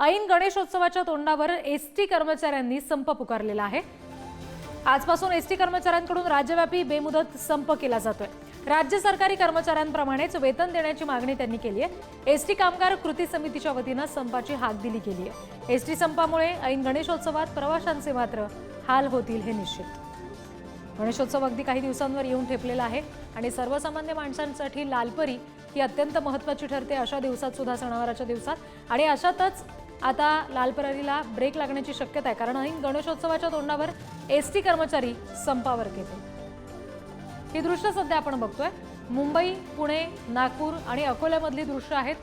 ऐन गणेशोत्सवाच्या तोंडावर एस टी कर्मचाऱ्यांनी संप पुकारलेला आहे. आजपासून एस टी कर्मचाऱ्यांकडून राज्यव्यापी बेमुदत संप केला जातोय. राज्य सरकारी कर्मचाऱ्यांप्रमाणेच वेतन देण्याची मागणी त्यांनी केली आहे. एस टी कामगार कृती समितीच्या वतीनं संपाची हाक दिली गेली आहे. एस टी संपामुळे ऐन गणेशोत्सवात प्रवाशांचे मात्र हाल होतील हे निश्चित. गणेशोत्सव अगदी काही दिवसांवर येऊन ठेपलेला आहे आणि सर्वसामान्य माणसांसाठी लालपरी ही अत्यंत महत्त्वाची ठरते अशा दिवसात सुद्धा सणावाराच्या दिवसात. आणि अशातच आता लालपरारीला ब्रेक लागण्याची शक्यता आहे. कारण ऐन गणेशोत्सवाच्या तोंडावर एस टी कर्मचारी संपावर घेते. ही दृश्य सध्या आपण बघतोय. मुंबई पुणे नागपूर आणि अकोल्यामधली दृश्य आहेत.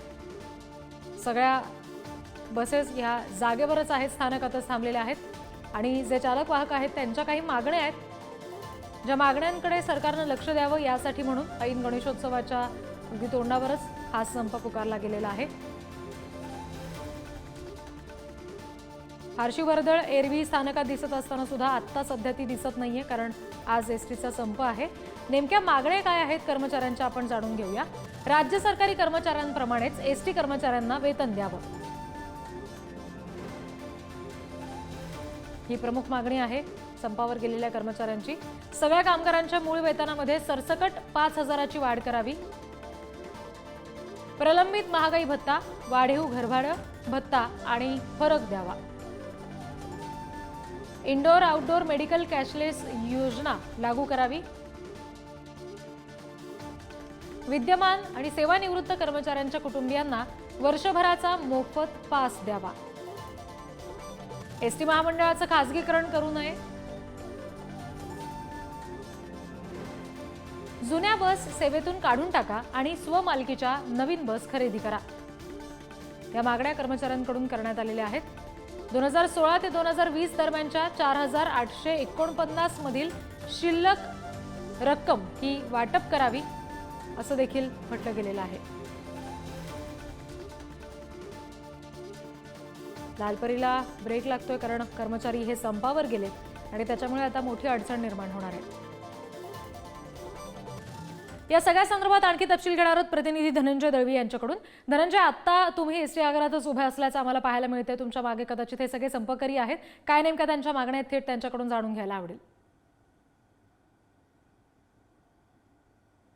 सगळ्या बसेस ह्या जागेवरच आहेत स्थानकातच थांबलेल्या आहेत. आणि जे चालक वाहक आहेत त्यांच्या काही मागण्या आहेत. ज्या मागण्यांकडे सरकारनं लक्ष द्यावं यासाठी म्हणून ऐन गणेशोत्सवाच्या अगदी तोंडावरच हा संप पुकारला गेलेला आहे. हर्षीवर्दळ एरवी स्थानकात दिसत असताना सुद्धा आत्ता सध्या ती दिसत नाहीये कारण आज एस टीचा संप आहे. नेमक्या मागण्या काय आहेत कर्मचाऱ्यांच्या आपण जाणून घेऊया. राज्य सरकारी कर्मचाऱ्यांप्रमाणेच एस टी कर्मचाऱ्यांना वेतन द्यावं. ही प्रमुख मागणी आहे संपावर गेलेल्या कर्मचाऱ्यांची. सगळ्या कामगारांच्या मूळ वेतनामध्ये सरसकट पाच हजाराची वाढ करावी. प्रलंबित महागाई भत्ता वाढीव घरभाडं भत्ता आणि फरक द्यावा. इंडोर आउटडोर मेडिकल कॅशलेस योजना लागू करावी. विद्यमान आणि सेवानिवृत्त कर्मचाऱ्यांच्या कुटुंबियांना वर्षभराचा मोफत पास द्यावा. एसटी महामंडळाचं खासगीकरण करू नये. जुन्या बस सेवेतून काढून टाका आणि स्वमालकीच्या नवीन बस खरेदी करा. या मागण्या कर्मचाऱ्यांकडून करण्यात आलेल्या आहेत. दोन हजार सोळा ते दोन हजार वीस दरम्यानच्या चार हजार आठशे एकोणपन्नास मधील शिल्लक रक्कम ही वाटप करावी असं देखील म्हटलं गेलेलं आहे. लालपरीला ब्रेक लागतोय कारण कर्मचारी हे संपावर गेले आणि त्याच्यामुळे आता मोठी अडचण निर्माण होणार आहे. या सगळ्या संदर्भात आणखी तपशील घेणार आहोत प्रतिनिधी धनंजय दळवी यांच्याकडून. धनंजय आता तुम्ही एस टी आगारातच उभे असल्याचं आम्हाला पाहायला मिळतंय. तुमच्या मागे कदाचित हे सगळे संपर्करी आहेत. काय नेमक्या त्यांच्या मागण्या आहेत थेट त्यांच्याकडून जाणून घ्यायला आवडेल.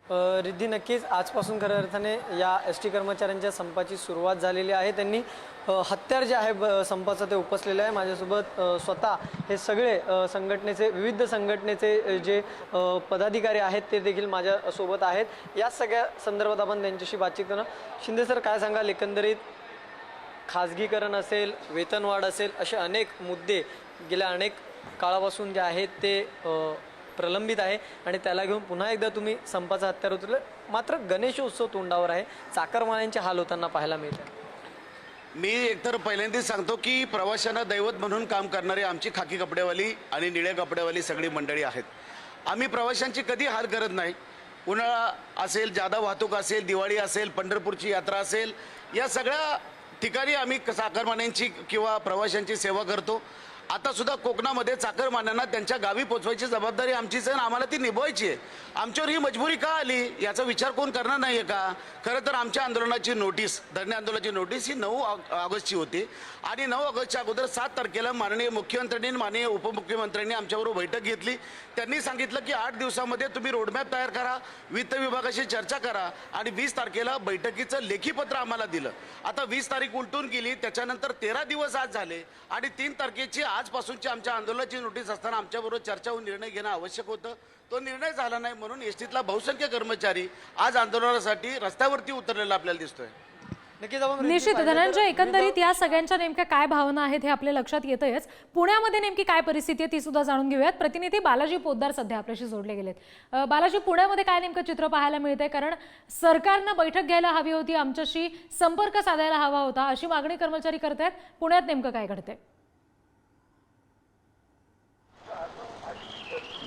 रिद्धी नक्कीच आजपासून खऱ्या अर्थाने या एस टी कर्मचाऱ्यांच्या संपाची सुरुवात झालेली आहे. त्यांनी हत्यार जे आहे ब- संपाचं ते उपसलेलं आहे. माझ्यासोबत स्वतः हे सगळे संघटनेचे विविध संघटनेचे जे पदाधिकारी आहेत ते देखील माझ्यासोबत आहेत. या सगळ्या संदर्भात आपण त्यांच्याशी बातचीत करणं शिंदे सर काय सांगाल? एकंदरीत खाजगीकरण असेल वेतनवाढ असेल असे अनेक मुद्दे गेल्या अनेक काळापासून जे आहेत ते प्रलंबित आहे आणि त्याला घेऊन पुन्हा एकदा तुम्ही संपाचा हत्यार उतरलं मात्र गणेशोत्सव तोंडावर आहे. चाकरमान्यांचे हाल होताना पाहायला मिळतात मी एकतर पहिल्यांदाच सांगतो की प्रवाशांना दैवत म्हणून काम करणारी आमची खाकी कपडेवाली आणि निळ्या कपडेवाली सगळी मंडळी आहेत. आम्ही प्रवाशांची कधी हाल करत नाही. उन्हाळा असेल जादा वाहतूक असेल दिवाळी असेल पंढरपूरची यात्रा असेल या सगळ्या ठिकाणी आम्ही चाकरमान्यांची किंवा प्रवाशांची सेवा करतो. आता सुद्धा कोकणामध्ये चाकरमान्यांना त्यांच्या गावी पोचवायची जबाबदारी आमचीच आहे आम्हाला ती निभवायची आहे. आमच्यावर ही मजबुरी का आली? याचा विचार कोण करणार नाही आहे का? खरं तर आमच्या आंदोलनाची नोटीस धरणे आंदोलनाची नोटीस ही नऊ ऑगस्टची होती. आणि नऊ ऑगस्टच्या अगोदर सात तारखेला माननीय मुख्यमंत्र्यांनी माननीय उपमुख्यमंत्र्यांनी आमच्याबरोबर बैठक घेतली. त्यांनी सांगितलं की आठ दिवसामध्ये तुम्ही रोडमॅप तयार करा वित्त विभागाशी चर्चा करा आणि वीस तारखेला बैठकीचं लेखीपत्र आम्हाला दिलं. आता वीस तारीख उलटून गेली त्याच्यानंतर तेरा दिवस आज झाले आणि तीन तारखेची आजपासूनची आमच्या आंदोलनाची नोटीस असताना आमच्याबरोबर चर्चा होऊन निर्णय घेणं आवश्यक होतं. तो निर्णय झाला नाही म्हणून एस टीतला बहुसंख्य कर्मचारी आज आंदोलनासाठी रस्त्यावरती उतरलेला आपल्याला दिसतोय. निश्चित धनंजय एकंदरीत या सगळ्यांच्या नेमक्या काय भावना आहेत हे आपल्या लक्षात येतंयच. पुण्यामध्ये नेमकी काय परिस्थिती आहे ती सुद्धा जाणून घेऊयात. प्रतिनिधी बालाजी पोद्दार सध्या आपल्याशी जोडले गेलेत. बालाजी पुण्यामध्ये काय नेमकं चित्र पाहायला मिळतंय? कारण सरकारनं बैठक घ्यायला हवी होती. आमच्याशी संपर्क साधायला हवा होता. अशी मागणी कर्मचारी करतायत. पुण्यात नेमकं काय घडतंय?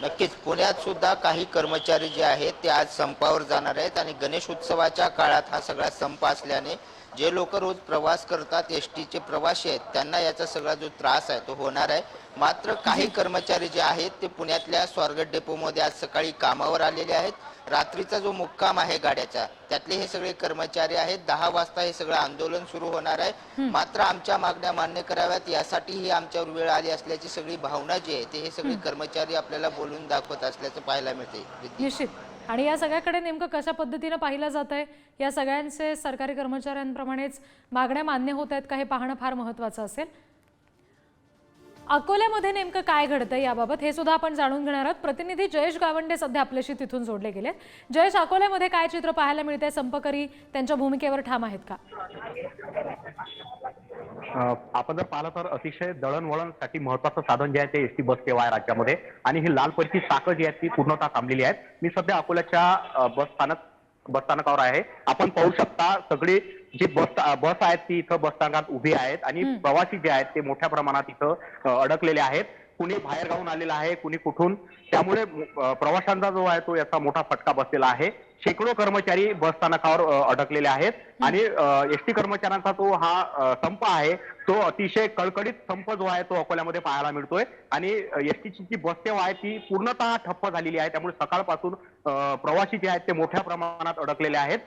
नक्कीच पुण्यात सुद्धा काही कर्मचारी जे आहेत ते आज संपावर जाणार आहेत आणि गणेश उत्सवाच्या काळात हा सगळा संप असल्याने जे लोक रोज प्रवास करतात एस टीचे प्रवासी आहेत त्यांना याचा सगळा जो त्रास आहे तो होणार आहे. मात्र काही कर्मचारी जे आहेत ते पुण्यातल्या स्वारगेट डेपोमध्ये आज सकाळी कामावर आलेले आहेत. रात्रीचा जो मुक्काम आहे गाड्याचा त्यातले हे सगळे कर्मचारी आहेत. दहा वाजता हे सगळं आंदोलन सुरू होणार आहे. मात्र आमच्या मागण्या मान्य कराव्यात. यासाठी ही आमच्यावर वेळ आली असल्याची सगळी भावना जी आहे ते हे सगळे कर्मचारी आपल्याला बोलून दाखवत असल्याचं पाहायला मिळते. निश्चित. आणि या सगळ्याकडे नेमकं कशा पद्धतीनं पाहिलं जात आहे? या सगळ्यांचे सरकारी कर्मचाऱ्यांप्रमाणेच मागण्या मान्य होत आहेत का? हे पाहणं फार महत्त्वाचं असेल. अकोल्यामध्ये नेमकं काय घडतंय याबाबत हे सुद्धा आपण जाणून घेणार आहोत. प्रतिनिधी जयेश गावंडे सध्या आपल्याशी तिथून जोडले गेले जयेश अकोल्यामध्ये काय चित्र पाहायला मिळतंय? संपकरी त्यांच्या भूमिकेवर ठाम आहेत का? आपण जर पाहिलं तर अतिशय दळणवळणसाठी महत्वाचं साधन जे आहे ते एसटी बस सेवा आहे राज्यामध्ये. आणि ही लाल परीची चाकं जी आहेत ती पूर्णतः थांबलेली आहेत. मी सध्या अकोल्याच्या बस स्थानक बस स्थानकावर आहे. आपण पाहू शकता सगळी जी बस बस आहेत ती इथं बस स्थानकात उभी आहेत. आणि प्रवासी जे आहेत ते मोठ्या प्रमाणात इथं अडकलेले आहेत. कुणी बाहेर गावून आलेला आहे कुणी कुठून. त्यामुळे प्रवाशांचा जो आहे तो याचा मोठा फटका बसलेला आहे. शेकडो कर्मचारी बस स्थानकावर अडकलेले आहेत. आणि एस टी कर्मचाऱ्यांचा तो हा संप आहे तो अतिशय कळकळीत संप जो आहे तो अकोल्यामध्ये पाहायला मिळतोय. आणि एसटीची जी बस सेवा आहे ती पूर्णतः ठप्प झालेली आहे. त्यामुळे सकाळपासून प्रवासी जे आहेत ते मोठ्या प्रमाणात अडकलेले आहेत.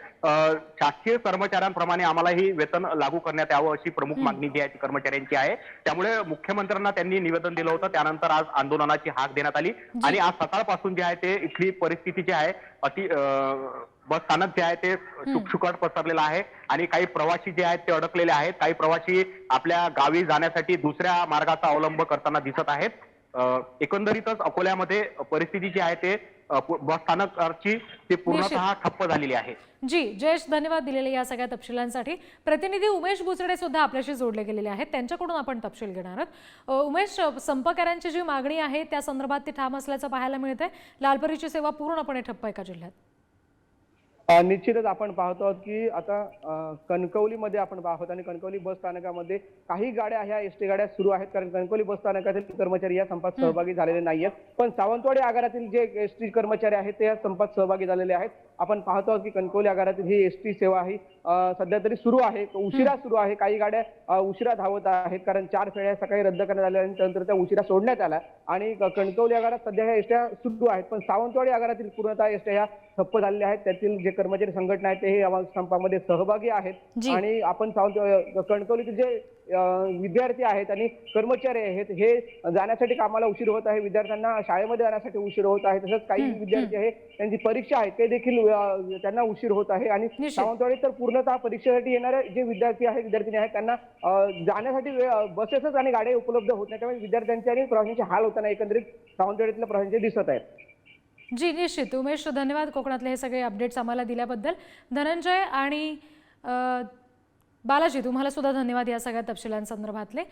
शासकीय कर्मचाऱ्यांप्रमाणे आम्हालाही वेतन लागू करण्यात यावं अशी प्रमुख मागणी जी आहे ती कर्मचाऱ्यांची आहे. त्यामुळे मुख्यमंत्र्यांना त्यांनी निवेदन दिलं होतं. त्यानंतर आज आंदोलनाची हाक देण्यात आली. आणि आज सकाळपासून जे आहे ते इथली परिस्थिती जी आहे अति बस स्थानक जे आहे ते शुकशुकाट पसरलेलं आहे. आणि काही प्रवासी जे आहेत ते अडकलेले आहेत. काही प्रवासी आपल्या गावी जाण्यासाठी दुसऱ्या मार्गाचा अवलंब करताना दिसत आहेत. एकंदरीतच अकोल्यामध्ये परिस्थिती जी आहे ते बस स्थानकाची ती पूर्णतः ठप्प झालेली आहे. जी जयेश धन्यवाद दिलेले या सगळ्या तपशिलांसाठी. प्रतिनिधी उमेश बुचडे सुद्धा आपल्याशी जोडले गेलेले आहेत. त्यांच्याकडून आपण तपशील घेणार आहोत. उमेश संपकऱ्यांची जी मागणी आहे त्या संदर्भात ती ठाम असल्याचं पाहायला मिळतंय. लालपरीची सेवा पूर्णपणे ठप्प आहे का जिल्ह्यात? निश्चितच आपण पाहतो आहोत की आता कणकवलीमध्ये आपण पाहतो आणि कणकवली बस स्थानकामध्ये काही गाड्या ह्या एस टी गाड्या सुरू आहेत. कारण कणकवली बस स्थानकातील कर्मचारी या संपात सहभागी झालेले नाहीयेत. पण सावंतवाडी आगारातील जे एस टी कर्मचारी आहेत ते या संपात सहभागी झालेले आहेत. आपण पाहतो आहोत की कणकवली आगारातील ही एस टी सेवा ही सध्या तरी सुरू आहे. उशिरा सुरू आहे. काही गाड्या उशिरा धावत आहेत. कारण चार फेऱ्या सकाळी रद्द करण्यात आल्या आणि त्यानंतर त्या उशिरा सोडण्यात आल्या. आणि कणकवली आगारात सध्या ह्या एसट्या सुरू आहेत. पण सावंतवाडी आगारातील पूर्णतः एसट्या ह्या ठप्प झालेल्या आहेत. त्यातील जे कर्मचारी संघटना आहेत ते हे संपामध्ये सहभागी आहेत. आणि आपण कणकवलीतील जे विद्यार्थी आहेत आणि कर्मचारी आहेत हे जाण्यासाठी कामाला उशीर होत आहे. विद्यार्थ्यांना शाळेमध्ये जाण्यासाठी उशीर होत आहे. तसंच काही विद्यार्थी आहे त्यांची परीक्षा आहे ते देखील त्यांना उशीर होत आहे. आणि. सावंतवाडी तर पूर्णतः परीक्षेसाठी येणारे जे विद्यार्थी आहेत विद्यार्थिनी आहेत त्यांना जाण्यासाठी बसेसच आणि गाड्या उपलब्ध होत नाही. त्यामुळे विद्यार्थ्यांचे आणि प्रवाशांचे हाल होताना एकंदरीत सावंतवाडीतल्या प्रवाशांचे दिसत आहेत. जी निश्चित उमेश धन्यवाद कोकणातले हे सगळे अपडेट्स आम्हाला दिल्याबद्दल. धनंजय आणि बालाजी तुम्हाला सुद्धा धन्यवाद या सगळ्या तपशिलांसंदर्भातले.